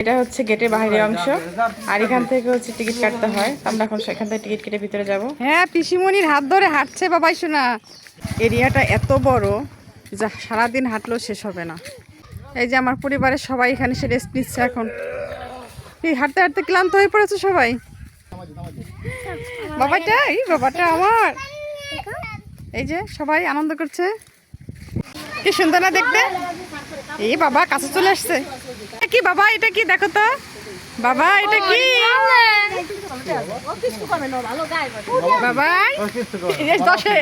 এটা হচ্ছে গেটের বাইরের অংশ। আর এখান থেকে হচ্ছে টিকিট কাটতে হয়। আমরা এখন সেখান থেকে টিকিট কেটে ভিতরে যাব। হ্যাঁ পিসিমণির হাত ধরে হাঁটছে বাবাই শোনা। এরিয়াটা এত বড় যা সারাদিন হাঁটলেও শেষ হবে না। এই যে আমার পরিবারের সবাই এখানে সে রেস্ট নিচ্ছে এখন। এই হাঁটতে হাঁটতে ক্লান্ত হয়ে পড়েছে সবাই। বাবাটা এই বাবাটা আমার। এই যে সবাই আনন্দ করছে। কি সুন্দর না দেখতে? এই বাবা কাছে চলে আসছে। কি, বাবা, এটা কি? দেখো তো। বাবা, এটা কি? দশে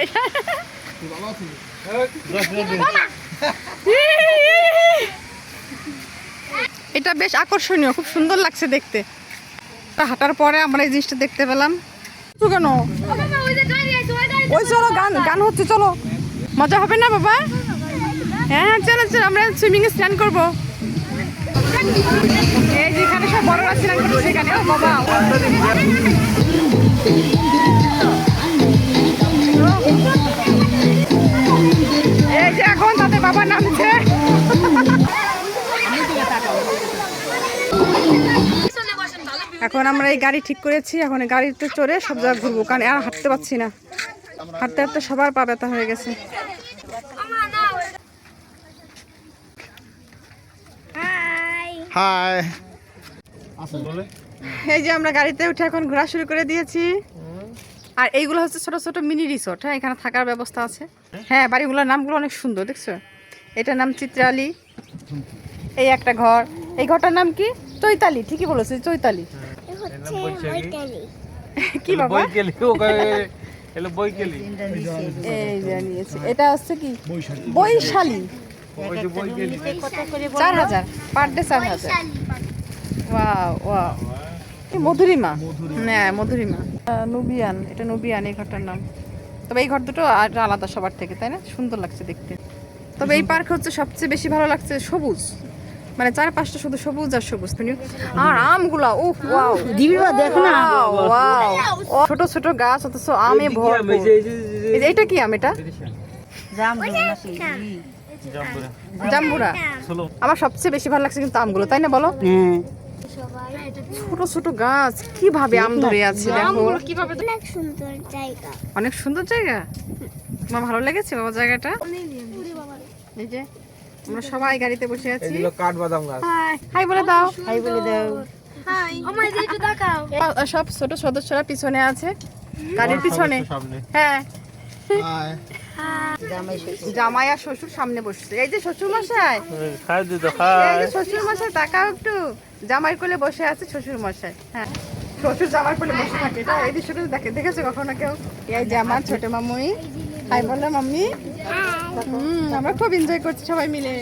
এটা বেশ আকর্ষণীয়, খুব সুন্দর লাগছে দেখতে। হাঁটার পরে আমরা এই জিনিসটা দেখতে পেলাম। কেন? ওই চলো, গান গান হচ্ছে, চলো। মজা হবে না, বাবা? হ্যাঁ হ্যাঁ চলো চলো, আমরা সুইমিং এ স্নান করব। এখন তাদের নামছে। এখন আমরা এই গাড়ি ঠিক করেছি, এখন এই গাড়িতে চড়ে সব জায়গায় ঘুরবো, কারণ আর হাঁটতে পারছি না। হাঁটতে হাঁটতে সবার পা ব্যথা হয়ে গেছে। হাই এই যে আমরা গাড়িতে উঠে এখন ঘোরা শুরু করে দিয়েছি। আর এইগুলো হচ্ছে ছোট ছোট মিনি রিসোর্ট হ্যাঁ এখানে থাকার ব্যবস্থা আছে। হ্যাঁ। বাড়িগুলোর নামগুলো অনেক সুন্দর দেখছ? এটার নাম চিত্রালি এই একটা ঘর। এই ঘরটার নাম কি? চৈতালি ঠিকই বলেছে চৈতালি। কি বাবা? বইকেলি ওকে এলো বইকেলি এই যে এটা হচ্ছে কি? বৈশালী। চার হাজার পার ডে চার হাজার মধুরিমা হ্যাঁ মধুরিমা নুবিয়ান এটা নুবিয়ান এই ঘরটার নাম তবে এই ঘর দুটো আর আলাদা সবার থেকে তাই না সুন্দর লাগছে দেখতে তবে এই পার্ক হচ্ছে সবচেয়ে বেশি ভালো লাগছে সবুজ মানে চারপাশটা শুধু সবুজ আর সবুজ তুমি আর আমগুলা ও ওয়াও দিবিবা দেখো না ওয়াও ছোট ছোট গাছ অথচ আমে ভরপুর এই যে এটা কি আম এটা জাম্বুরা। আমার সবচেয়ে বেশি ভালো লাগছে কিন্তু আমগুলো তাই না বলো? ছোট ছোট গাছ কীভাবে আম ধরে আছে দেখো। কীভাবে অনেক সুন্দর জায়গা। অনেক সুন্দর জায়গা? তোমার ভালো লেগেছে বাবা জায়গাটা? এই যে আমরা সবাই গাড়িতে বসে আছি। এগুলো কাঠ বাদাম গাছ। হাই বলে দাও। হাই বলে দাও। আমার একটু দেখাও। সব ছোট সদস্যরা পিছনে আছে। গাড়ির পিছনে। হ্যাঁ। হাই। জামাই আর শ্বশুর সামনে বসছে। এই যে শ্বশুর মশাই শ্বশুর মশাই তাকাও একটু। জামাই কোলে বসে আছে শ্বশুর মশাই হ্যাঁ। শ্বশুর জামাই কোলে বসে থাকে। এটা এই দৃশ্যটা দেখে দেখেছ কখনো কেউ? এই যে আমার ছোট মামুই হাই বলো মাম্মি। হুম আমরা খুব এনজয় করছি সবাই মিলে।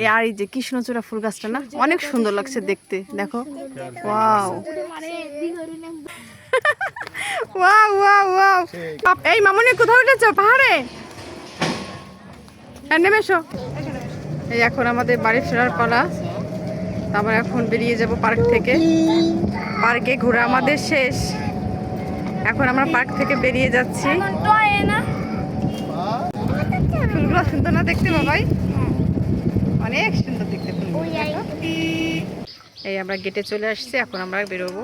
এই আর এই যে কৃষ্ণচূড়া ফুল গাছটা না? অনেক সুন্দর লাগছে দেখতে। দেখো। ওয়াও। ওয়াও ওয়াও ওয়াও এই মামুনি কোথাও উঠেছো? পাহাড়ে? হ্যাঁ নেমে এসো। এই এখন আমাদের বাড়ি ফেরার পালা। তারপর এখন বেরিয়ে যাব পার্ক থেকে। পার্কে ঘোরা আমাদের শেষ। এখন আমরা পার্ক থেকে বেরিয়ে যাচ্ছি। ফুলগুলো সুন্দর না দেখতে বাবাই অনেক সুন্দর দেখতে ফুলগুলো এই আমরা গেটে চলে আসছি এখন আমরা বেরোবো।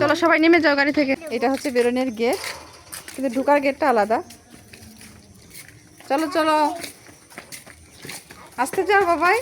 চলো সবাই নেমে যাও গাড়ি থেকে। এটা হচ্ছে বেরোনের গেট, কিন্তু ঢুকার গেটটা আলাদা। চলো চলো। আসতে যাও বাবাই?